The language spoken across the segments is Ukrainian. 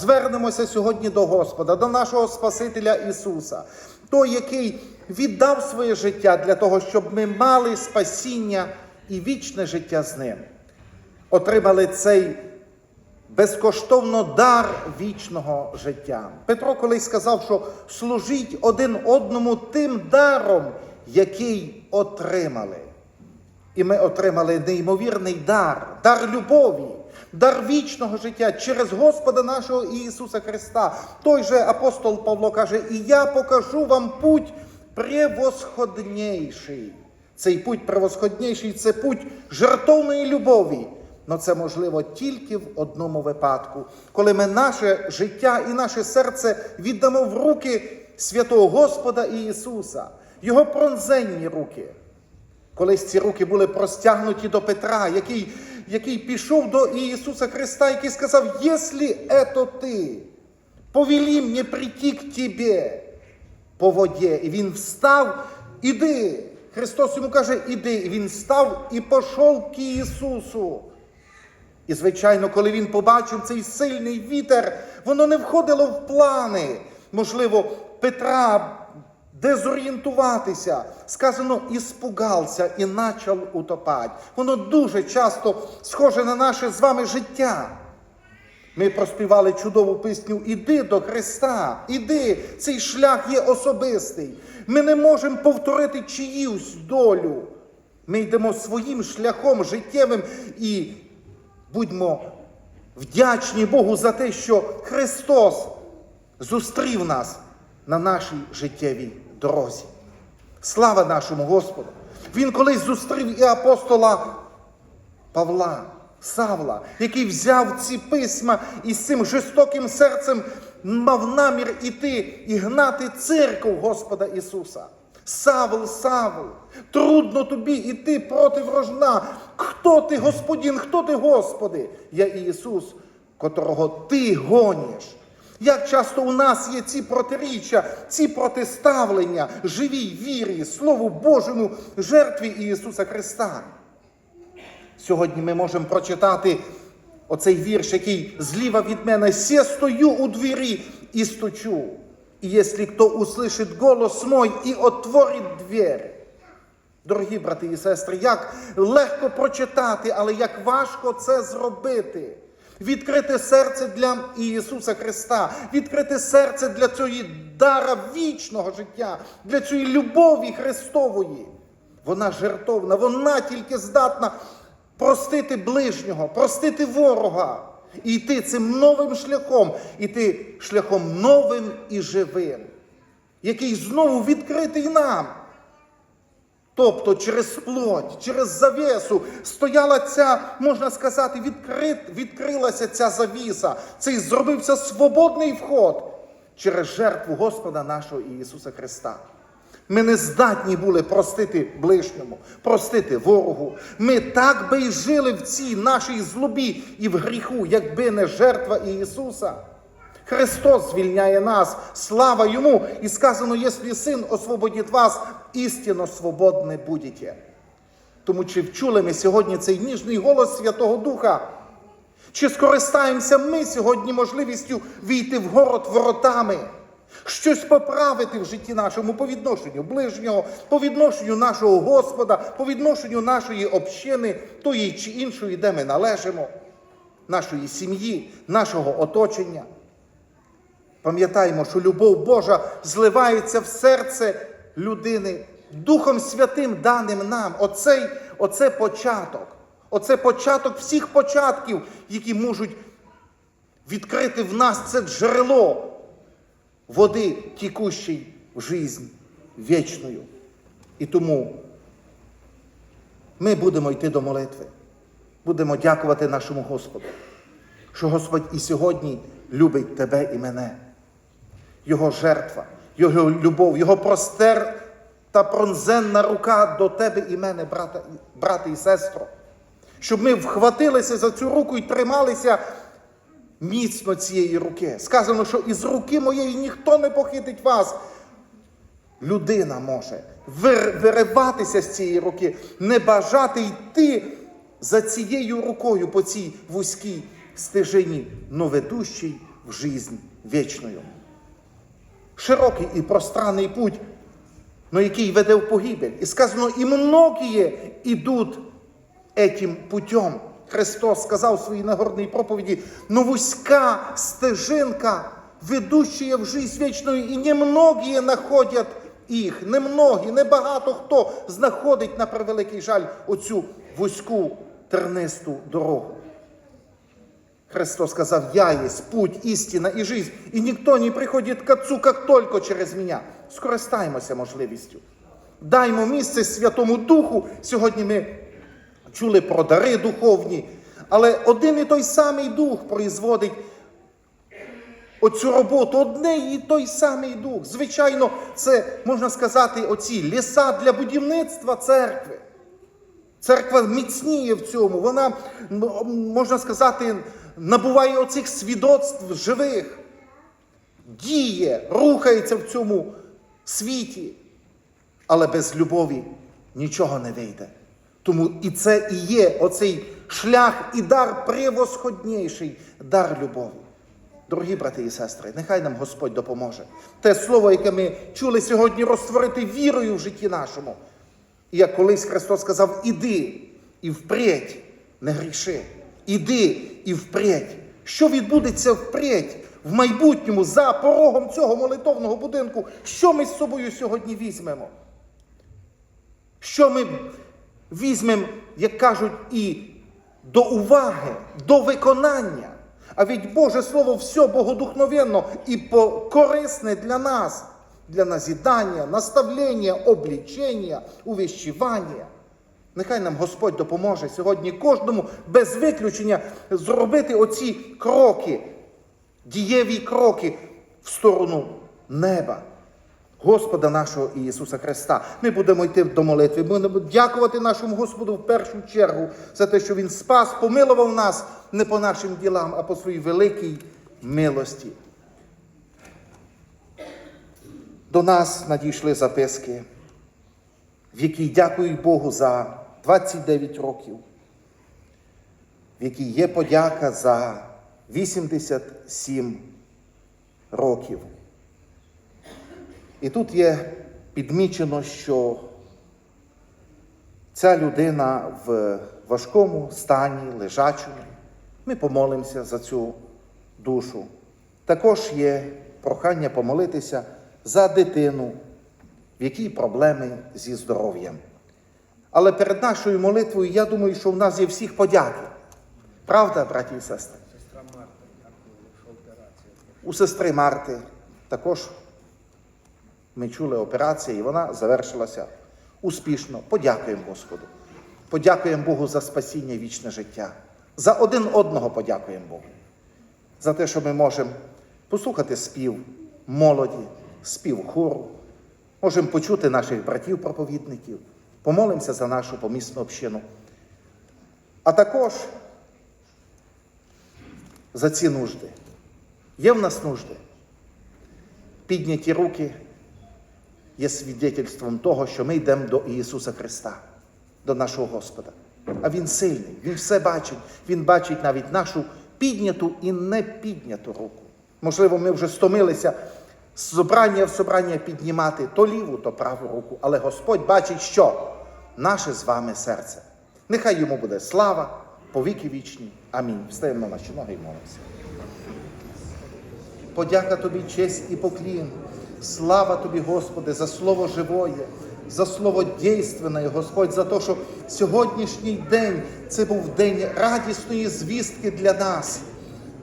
Звернемося сьогодні до Господа, до нашого Спасителя Ісуса, той, який віддав своє життя для того, щоб ми мали спасіння і вічне життя з ним. Отримали цей безкоштовно дар вічного життя. Петро колись сказав, що служіть один одному тим даром, який отримали. І ми отримали неймовірний дар, дар любові, дар вічного життя через Господа нашого Ісуса Христа. Той же апостол Павло каже: І я покажу вам путь превосходніший. Цей путь превосходніший це путь жертовної любові. Но це можливо тільки в одному випадку, коли ми наше життя і наше серце віддамо в руки святого Господа Ісуса, Його пронзенні руки. Колись ці руки були простягнуті до Петра, який, який пішов до Ісуса Христа, який сказав: Якщо это ти, повелі мені прийти к тебе по воді. І він встав, іди. Христос йому каже, іди. І він встав і пішов к Ісусу. І, звичайно, коли він побачив цей сильний вітер, воно не входило в плани. Можливо, Петра дезорієнтуватися. Сказано, іспугався і почав утопати. Воно дуже часто схоже на наше з вами життя. Ми проспівали чудову пісню Іди до Христа, іди, цей шлях є особистий. Ми не можемо повторити чиюсь долю. Ми йдемо своїм шляхом життєвим і будьмо вдячні Богу за те, що Христос зустрів нас на нашій життєвій дорозі. Слава нашому Господу! Він колись зустрів і апостола Павла, Савла, який взяв ці письма і з цим жорстоким серцем мав намір іти і гнати церкву Господа Ісуса. Савл, Савл, трудно тобі іти проти врожна. Хто ти, Господин, хто ти, Господи? Я Ісус, котрого ти гониш. Як часто у нас є ці протиріччя, ці протиставлення живій вірі, Слову Божому, жертві Ісуса Христа. Сьогодні ми можемо прочитати оцей вірш, який зліва від мене «Се стою у двері і стучу. І якщо хто услышить голос мой і отворить двері. Дорогі брати і сестри, як легко прочитати, але як важко це зробити. Відкрити серце для Ісуса Христа, відкрити серце для цієї дара вічного життя, для цієї любові Христової. Вона жертовна, вона тільки здатна простити ближнього, простити ворога і йти цим новим шляхом, іти шляхом новим і живим, який знову відкритий нам. Тобто через плоть, через завісу стояла ця, можна сказати, відкрит, відкрилася ця завіса. Цей зробився свободний вход через жертву Господа нашого Ісуса Христа. Ми не здатні були простити ближньому, простити ворогу. Ми так би й жили в цій нашій злобі і в гріху, якби не жертва Ісуса. Христос звільняє нас, слава Йому, і сказано, якщо син освободить вас, істинно свободне будете. Тому чи вчули ми сьогодні цей ніжний голос Святого Духа? Чи скористаємося ми сьогодні можливістю війти в город воротами, щось поправити в житті нашому по відношенню ближнього, по відношенню нашого Господа, по відношенню нашої общини, тої чи іншої, де ми належимо, нашої сім'ї, нашого оточення? Пам'ятаємо, що любов Божа зливається в серце людини Духом Святим даним нам. Оцей, оце початок. Оце початок всіх початків, які можуть відкрити в нас це джерело води, тікущої в життя вічною. І тому ми будемо йти до молитви. Будемо дякувати нашому Господу, що Господь і сьогодні любить тебе і мене. Його жертва, Його любов, Його простер та пронзенна рука до тебе і мене, брата, брате і сестро. Щоб ми вхватилися за цю руку і трималися міцно цієї руки. Сказано, що із руки моєї ніхто не похитить вас. Людина може вириватися з цієї руки, не бажати йти за цією рукою по цій вузькій стежині, но ведущій в жизнь вечную. Широкий і пространний путь, но який веде в погибель. І сказано, і многие ідуть этим путем. Христос сказав в своїй нагорній проповіді, но вузька стежинка, ведущая в жизнь вечную, і немногие находять їх, немногі, небагато хто знаходить на превеликий жаль оцю вузьку тернисту дорогу. Христос сказав, я есть путь, истина и жизнь, и никто не приходит к Отцу, как только через меня. Скористаємося можливістю. Даймо місце Святому Духу. Сьогодні ми чули про дари духовні, але один і той самий Дух производить оцю роботу, одне і той самий Дух. Звичайно, це можна сказати, оці ліса для будівництва церкви. Церква міцніє в цьому, вона, можна сказати, набуває оцих свідоцтв живих, діє, рухається в цьому світі, але без любові нічого не вийде. Тому і це і є оцей шлях і дар превосходніший, дар любові. Дорогі брати і сестри, нехай нам Господь допоможе. Те слово, яке ми чули сьогодні, розтворити вірою в житті нашому. І як колись Христос сказав, іди і впредь не гріши. Іди і впредь. Що відбудеться впредь, в майбутньому, за порогом цього молитовного будинку, що ми з собою сьогодні візьмемо? Що ми візьмемо, як кажуть, і до уваги, до виконання. А від Боже Слово все богодухновенно і корисне для нас, для назідання, наставлення, облічення, увіщування. Нехай нам Господь допоможе сьогодні кожному без виключення зробити оці кроки, дієві кроки в сторону неба. Господа нашого Ісуса Христа. Ми будемо йти до молитви. Ми будемо дякувати нашому Господу в першу чергу за те, що Він спас, помилував нас не по нашим ділам, а по своїй великій милості. До нас надійшли записки, в якій дякують Богу за 29 років, в якій є подяка за 87 років. І тут є підмічено, що ця людина в важкому стані, лежачому. Ми помолимося за цю душу. Також є прохання помолитися за дитину, в якій проблеми зі здоров'ям. Але перед нашою молитвою, я думаю, що в нас є всіх подяки. Правда, браті і сестри? У сестри Марти також ми чули операція, і вона завершилася успішно. Подякуємо Господу. Подякуємо Богу за спасіння і вічне життя. За один одного подякуємо Богу. За те, що ми можемо послухати спів молоді, спів хору, можемо почути наших братів-проповідників, помолимося за нашу помісну общину. А також за ці нужди. Є в нас нужди. Підняті руки є свідетельством того, що ми йдемо до Ісуса Христа, до нашого Господа. А Він сильний, Він все бачить, Він бачить навіть нашу підняту і не підняту руку. Можливо, ми вже стомилися з собрання в собрання піднімати то ліву, то праву руку, але Господь бачить, що наше з вами серце. Нехай йому буде слава, повіки вічні. Амінь. Встаємо на наші ноги і молимося. Подяка тобі, честь і поклін. Слава тобі, Господи, за слово живоє, за слово дійственне, Господь, за те, що сьогоднішній день це був день радісної звістки для нас.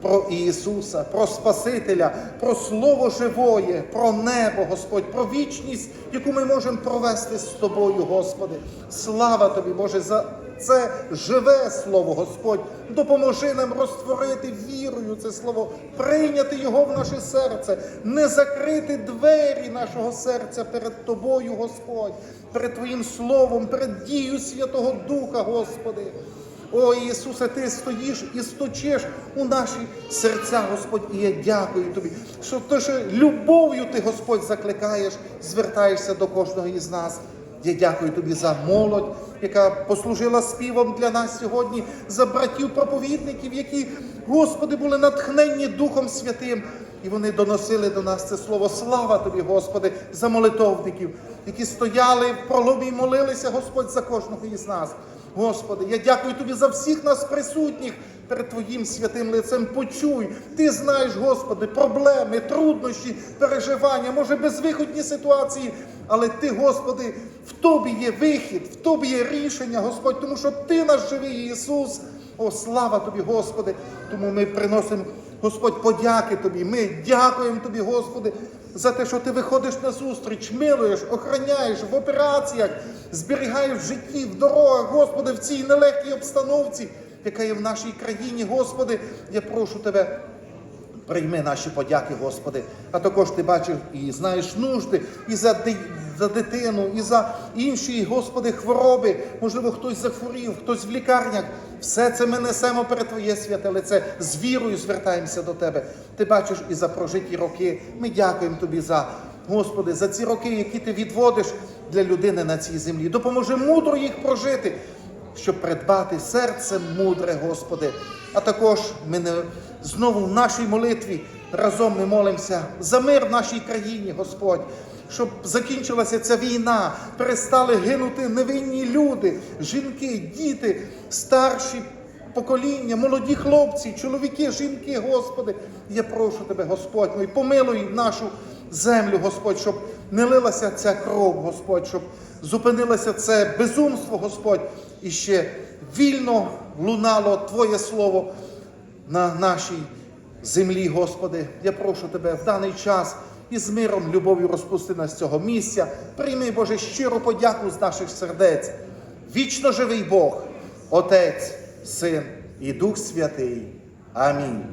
Про Ісуса, про Спасителя, про Слово живоє, про небо, Господь, про вічність, яку ми можемо провести з Тобою, Господи. Слава Тобі, Боже, за це живе Слово, Господь. Допоможи нам розтворити вірою це слово, прийняти його в наше серце, не закрити двері нашого серця перед Тобою, Господь, перед Твоїм Словом, перед дією Святого Духа, Господи. О Ісусе, Ти стоїш і сточиш у наші серця, Господь, і я дякую Тобі, що ти що любов'ю Ти, Господь, закликаєш, звертаєшся до кожного із нас. Я дякую Тобі за молодь, яка послужила співом для нас сьогодні, за братів проповідників, які, Господи, були натхненні Духом Святим. І вони доносили до нас це слово. Слава тобі, Господи, за молитовників, які стояли в проломі і молилися, Господь, за кожного із нас. Господи, я дякую тобі за всіх нас присутніх перед Твоїм святим лицем. Почуй, ти знаєш, Господи, проблеми, труднощі, переживання, може, безвиходні ситуації. Але ти, Господи, в тобі є вихід, в тобі є рішення, Господь, тому що Ти наш живий Ісус. О, слава тобі, Господи! Тому ми приносимо, Господь, подяки Тобі. Ми дякуємо Тобі, Господи, за те, що Ти виходиш на зустріч, милуєш, охороняєш в операціях, зберігаєш в житті, в дорогах, Господи, в цій нелегкій обстановці, яка є в нашій країні, Господи. Я прошу Тебе. Прийми наші подяки, Господи. А також ти бачиш і знаєш нужди і за, за дитину, і за інші, Господи, хвороби. Можливо, хтось захворів, хтось в лікарнях. Все це ми несемо перед Твоє святе лице. З вірою звертаємося до Тебе. Ти бачиш і за прожиті роки. Ми дякуємо Тобі за, Господи, за ці роки, які ти відводиш для людини на цій землі. Допоможи мудро їх прожити щоб придбати серце мудре, Господи. А також ми не, знову в нашій молитві разом ми молимося за мир в нашій країні, Господь. Щоб закінчилася ця війна, перестали гинути невинні люди, жінки, діти, старші покоління, молоді хлопці, чоловіки, жінки, Господи. Я прошу Тебе, Господь, і помилуй нашу землю, Господь, щоб не лилася ця кров, Господь, щоб зупинилося це безумство, Господь, і ще вільно лунало Твоє Слово на нашій землі, Господи. Я прошу Тебе в даний час і з миром, любов'ю розпусти нас з цього місця. Прийми, Боже, щиру подяку з наших сердець. Вічно живий Бог, Отець, Син і Дух Святий. Амінь.